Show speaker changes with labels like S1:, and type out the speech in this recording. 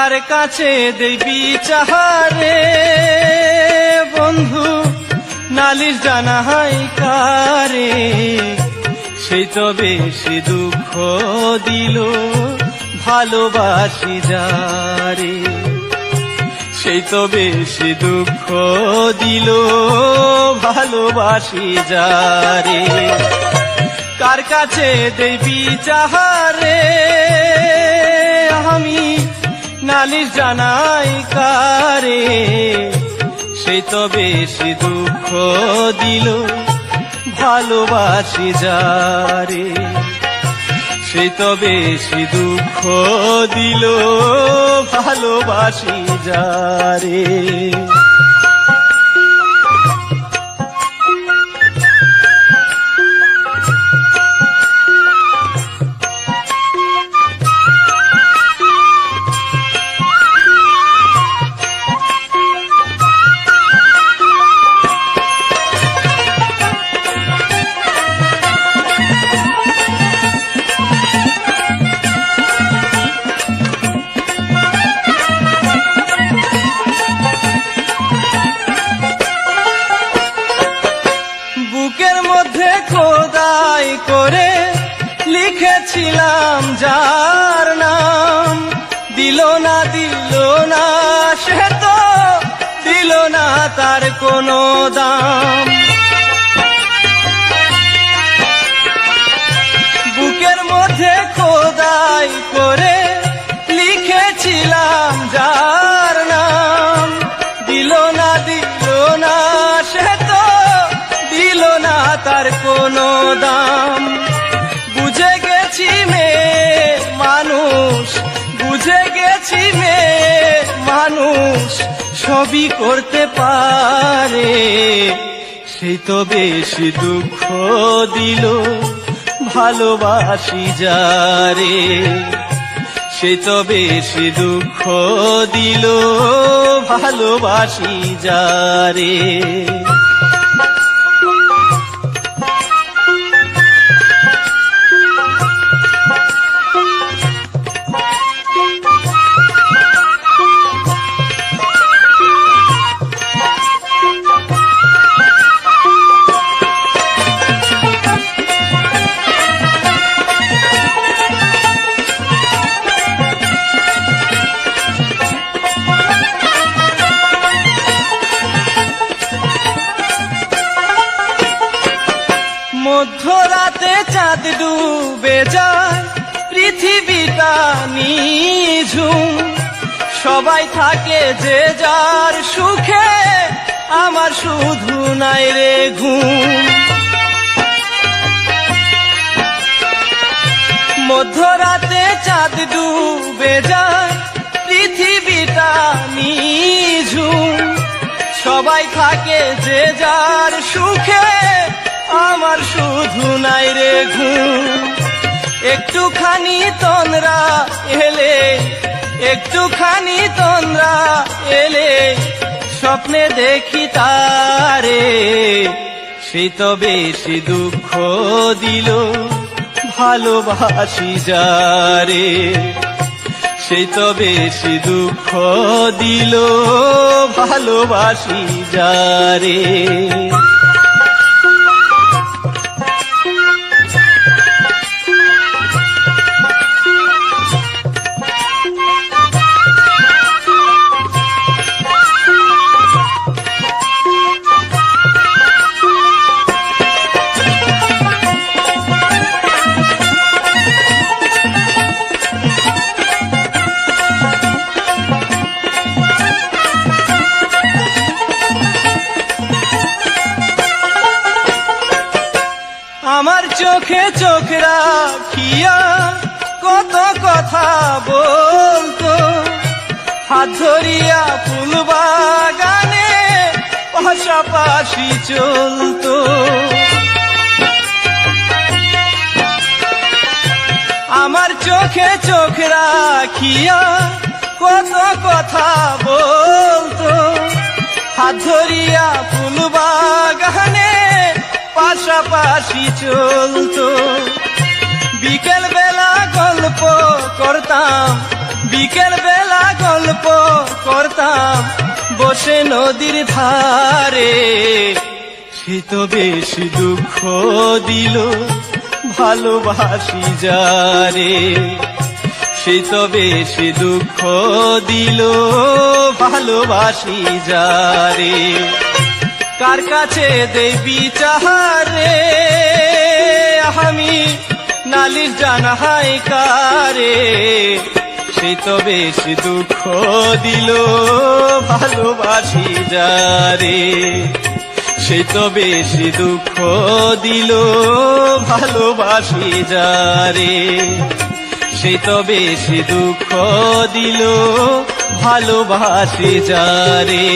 S1: কার কাছে দেবী চাহারে বন্ধু, নালিশ জানাই কারে। সেই তো বেশি দুঃখ দিল, ভালোবাসি যারে। সেই তো বেশি দুঃখ দিল, ভালোবাসি যারে। কার কাছে দেবী চাহারে আমি নালিশ জানাই কারে, সে তো বেশি দুঃখ দিল, ভালোবাসি যারে। সে তো বেশি দুঃখ দিল, ভালোবাসি যারে। করে লিখেছিলাম যার নাম, দিল না দিল না, সে তো দিল না তার কোনো দাম। বুকের মধ্যে খোদাই করে লিখেছিলাম যার নাম, দিল না দিল না, সে তো দিল না তার কোনো দাম। বুঝে গেছি মেয়ে মানুষ সবই করতে পারে। সেই তো বেশি দুঃখ দিল, ভালোবাসি যারে। সে তো বেশি দুঃখ দিল, ভালোবাসি যারে। যায় পৃথিবীটা নিঝুম। সবাই থাকে যে যার সুখে, আমার শুধু নাই রে ঘুম। মধ্যরাতে চাঁদ ডুবে যায়, পৃথিবীটা নিঝুম। সবাই থাকে যে যার সুখে, আমার শুধু নাই রে ঘুম। একটুখানি তন্দ্রা এলে, একটুখানি তন্দ্রা এলে, স্বপ্নে দেখি তারে। সে তো বেশি দুঃখ দিল, ভালোবাসি যারে। সে তো বেশি দুঃখ দিল, ভালোবাসি যারে। চোখে চোখ রাখিয়া কত কথা বলতো। হাত ধরিয়া ফুল বাগানে পাশাপাশি চলতো। আমার চোখে চোখ রাখিয়া কত কথা বলতো। হাত ধরিয়া ফুল বাগানে পাশাপাশি চলতো। বিকেল বেলা গল্প করতাম বিকেল বেলা গল্প করতাম। বসে নদীর ধারে সে তো বেশি দুঃখ দিল, ভালোবাসি যারে। সে তো বেশি দুঃখ দিল, ভালোবাসি যারে। কার কাছে দেবী চাহারে? আমি নালিশ জানাহাই কারে? সে তো বেশি দুঃখ দিল, ভালোবাসি যারে। সে তো বেশি দুঃখ দিল, ভালোবাসি যারে। সে তো বেশি দুঃখ দিল, ভালোবাসি যারে।